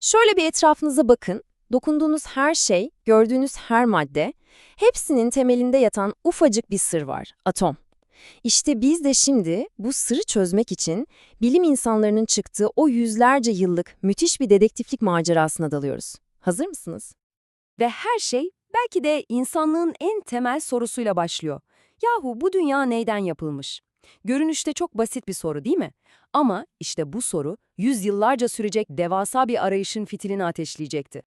Şöyle bir etrafınıza bakın. Dokunduğunuz her şey, gördüğünüz her madde, hepsinin temelinde yatan ufacık bir sır var, atom. İşte biz de şimdi bu sırrı çözmek için bilim insanlarının çıktığı o yüzlerce yıllık müthiş bir dedektiflik macerasına dalıyoruz. Hazır mısınız? Ve her şey belki de insanlığın en temel sorusuyla başlıyor. Yahu bu dünya neyden yapılmış? Görünüşte çok basit bir soru değil mi? Ama işte bu soru yüzyıllarca sürecek devasa bir arayışın fitilini ateşleyecekti.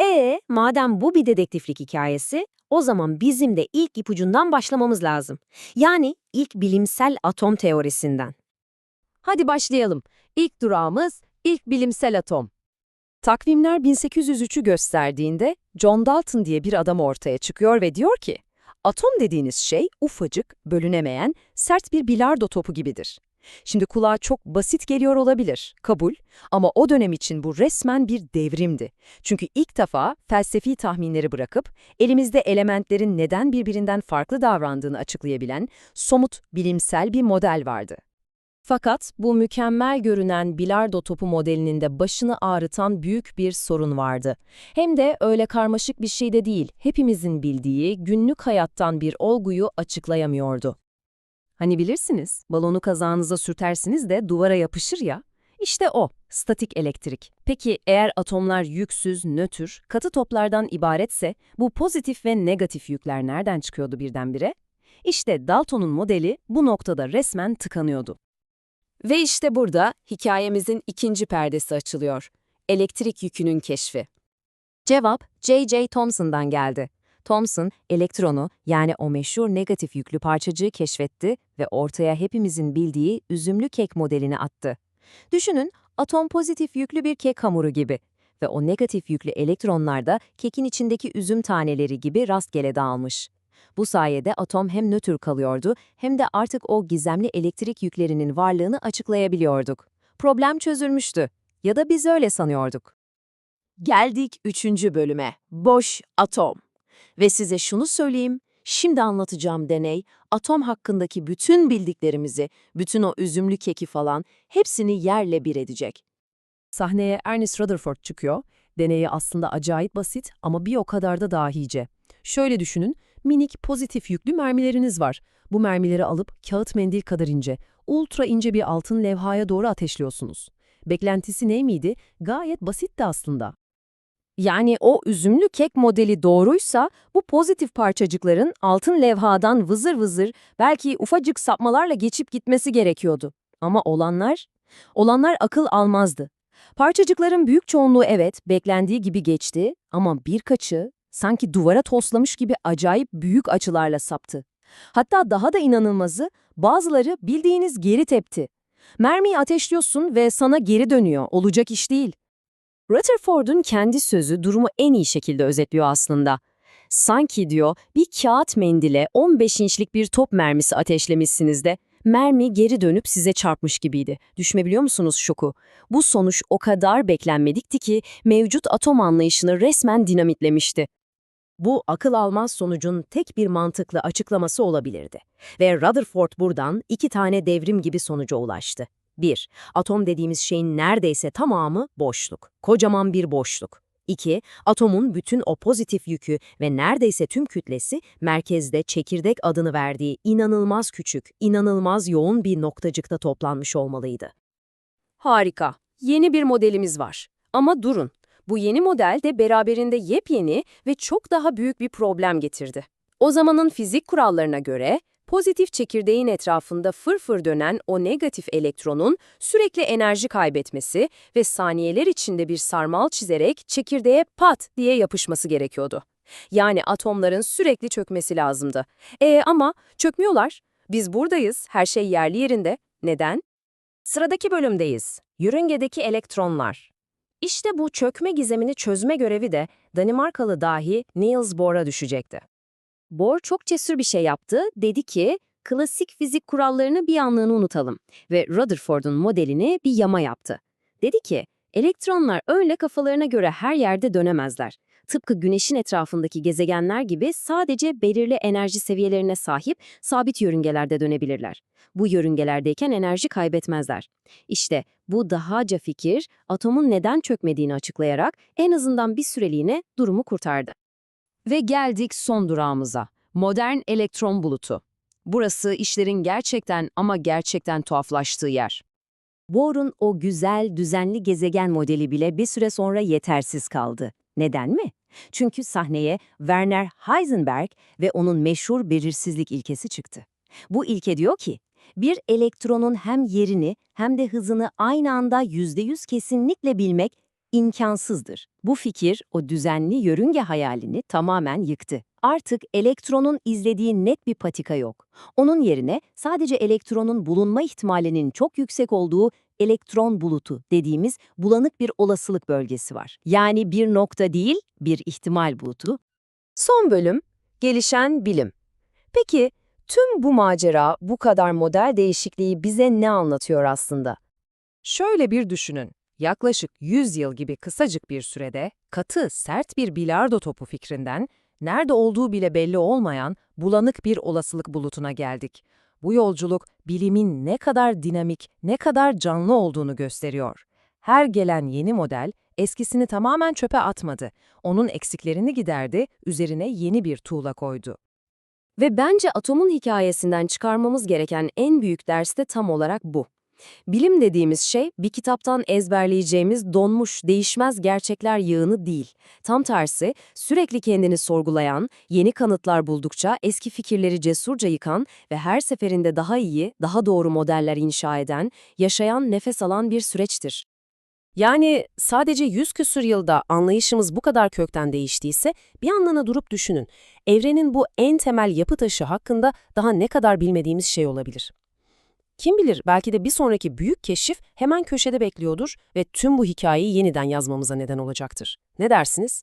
E, madem bu bir dedektiflik hikayesi, o zaman bizim de ilk ipucundan başlamamız lazım. Yani ilk bilimsel atom teorisinden. Hadi başlayalım. İlk durağımız ilk bilimsel atom. Takvimler 1803'ü gösterdiğinde John Dalton diye bir adam ortaya çıkıyor ve diyor ki, atom dediğiniz şey ufacık, bölünemeyen, sert bir bilardo topu gibidir. Şimdi kulağa çok basit geliyor olabilir, kabul ama o dönem için bu resmen bir devrimdi. Çünkü ilk defa felsefi tahminleri bırakıp elimizde elementlerin neden birbirinden farklı davrandığını açıklayabilen somut, bilimsel bir model vardı. Fakat bu mükemmel görünen bilardo topu modelinin de başını ağrıtan büyük bir sorun vardı. Hem de öyle karmaşık bir şey de değil, hepimizin bildiği günlük hayattan bir olguyu açıklayamıyordu. Hani bilirsiniz, balonu kazağınıza sürtersiniz de duvara yapışır ya. İşte o, statik elektrik. Peki eğer atomlar yüksüz, nötr, katı toplardan ibaretse bu pozitif ve negatif yükler nereden çıkıyordu birdenbire? İşte Dalton'un modeli bu noktada resmen tıkanıyordu. Ve işte burada hikayemizin ikinci perdesi açılıyor. Elektrik yükünün keşfi. Cevap J.J. Thomson'dan geldi. Thomson, elektronu yani o meşhur negatif yüklü parçacığı keşfetti ve ortaya hepimizin bildiği üzümlü kek modelini attı. Düşünün, atom pozitif yüklü bir kek hamuru gibi ve o negatif yüklü elektronlar da kekin içindeki üzüm taneleri gibi rastgele dağılmış. Bu sayede atom hem nötr kalıyordu hem de artık o gizemli elektrik yüklerinin varlığını açıklayabiliyorduk. Problem çözülmüştü. Ya da biz öyle sanıyorduk. Geldik üçüncü bölüme. Boş atom. Ve size şunu söyleyeyim, şimdi anlatacağım deney, atom hakkındaki bütün bildiklerimizi, bütün o üzümlü keki falan, hepsini yerle bir edecek. Sahneye Ernest Rutherford çıkıyor. Deneyi aslında acayip basit ama bir o kadar da dahice. Şöyle düşünün, minik pozitif yüklü mermileriniz var. Bu mermileri alıp kağıt mendil kadar ince, ultra ince bir altın levhaya doğru ateşliyorsunuz. Beklentisi ne miydi? Gayet basitti aslında. Yani o üzümlü kek modeli doğruysa bu pozitif parçacıkların altın levhadan vızır vızır belki ufacık sapmalarla geçip gitmesi gerekiyordu. Ama olanlar? Olanlar akıl almazdı. Parçacıkların büyük çoğunluğu evet beklendiği gibi geçti ama birkaçı sanki duvara toslamış gibi acayip büyük açılarla saptı. Hatta daha da inanılmazı bazıları bildiğiniz geri tepti. Mermiyi ateşliyorsun ve sana geri dönüyor. Olacak iş değil. Rutherford'un kendi sözü durumu en iyi şekilde özetliyor aslında. Sanki diyor bir kağıt mendile 15 inçlik bir top mermisi ateşlemişsiniz de mermi geri dönüp size çarpmış gibiydi. Düşmebiliyor musunuz şoku? Bu sonuç o kadar beklenmedikti ki mevcut atom anlayışını resmen dinamitlemişti. Bu akıl almaz sonucun tek bir mantıklı açıklaması olabilirdi. Ve Rutherford buradan iki tane devrim gibi sonuca ulaştı. 1. Atom dediğimiz şeyin neredeyse tamamı boşluk. Kocaman bir boşluk. 2. Atomun bütün o pozitif yükü ve neredeyse tüm kütlesi merkezde çekirdek adını verdiği inanılmaz küçük, inanılmaz yoğun bir noktacıkta toplanmış olmalıydı. Harika. Yeni bir modelimiz var. Ama durun. Bu yeni model de beraberinde yepyeni ve çok daha büyük bir problem getirdi. O zamanın fizik kurallarına göre pozitif çekirdeğin etrafında fırfır dönen o negatif elektronun sürekli enerji kaybetmesi ve saniyeler içinde bir sarmal çizerek çekirdeğe pat diye yapışması gerekiyordu. Yani atomların sürekli çökmesi lazımdı. E ama çökmüyorlar. Biz buradayız, her şey yerli yerinde. Neden? Sıradaki bölümdeyiz. Yörüngedeki elektronlar. İşte bu çökme gizemini çözme görevi de Danimarkalı dahi Niels Bohr'a düşecekti. Bohr çok cesur bir şey yaptı. Dedi ki, klasik fizik kurallarını bir anlığını unutalım ve Rutherford'un modelini bir yama yaptı. Dedi ki, elektronlar öyle kafalarına göre her yerde dönemezler. Tıpkı Güneş'in etrafındaki gezegenler gibi sadece belirli enerji seviyelerine sahip sabit yörüngelerde dönebilirler. Bu yörüngelerdeyken enerji kaybetmezler. İşte bu dahaca fikir atomun neden çökmediğini açıklayarak en azından bir süreliğine durumu kurtardı. Ve geldik son durağımıza. Modern elektron bulutu. Burası işlerin gerçekten ama gerçekten tuhaflaştığı yer. Bohr'un o güzel, düzenli gezegen modeli bile bir süre sonra yetersiz kaldı. Neden mi? Çünkü sahneye Werner Heisenberg ve onun meşhur belirsizlik ilkesi çıktı. Bu ilke diyor ki, bir elektronun hem yerini hem de hızını aynı anda %100 kesinlikle bilmek imkansızdır. Bu fikir o düzenli yörünge hayalini tamamen yıktı. Artık elektronun izlediği net bir patika yok. Onun yerine sadece elektronun bulunma ihtimalinin çok yüksek olduğu elektron bulutu dediğimiz bulanık bir olasılık bölgesi var. Yani bir nokta değil, bir ihtimal bulutu. Son bölüm, gelişen bilim. Peki, tüm bu macera, bu kadar model değişikliği bize ne anlatıyor aslında? Şöyle bir düşünün. Yaklaşık 100 yıl gibi kısacık bir sürede katı, sert bir bilardo topu fikrinden nerede olduğu bile belli olmayan bulanık bir olasılık bulutuna geldik. Bu yolculuk bilimin ne kadar dinamik, ne kadar canlı olduğunu gösteriyor. Her gelen yeni model eskisini tamamen çöpe atmadı. Onun eksiklerini giderdi, üzerine yeni bir tuğla koydu. Ve bence atomun hikayesinden çıkarmamız gereken en büyük ders de tam olarak bu. Bilim dediğimiz şey bir kitaptan ezberleyeceğimiz donmuş, değişmez gerçekler yığını değil. Tam tersi, sürekli kendini sorgulayan, yeni kanıtlar buldukça eski fikirleri cesurca yıkan ve her seferinde daha iyi, daha doğru modeller inşa eden, yaşayan, nefes alan bir süreçtir. Yani sadece yüz küsür yılda anlayışımız bu kadar kökten değiştiyse bir anlana durup düşünün. Evrenin bu en temel yapı taşı hakkında daha ne kadar bilmediğimiz şey olabilir. Kim bilir belki de bir sonraki büyük keşif hemen köşede bekliyordur ve tüm bu hikayeyi yeniden yazmamıza neden olacaktır. Ne dersiniz?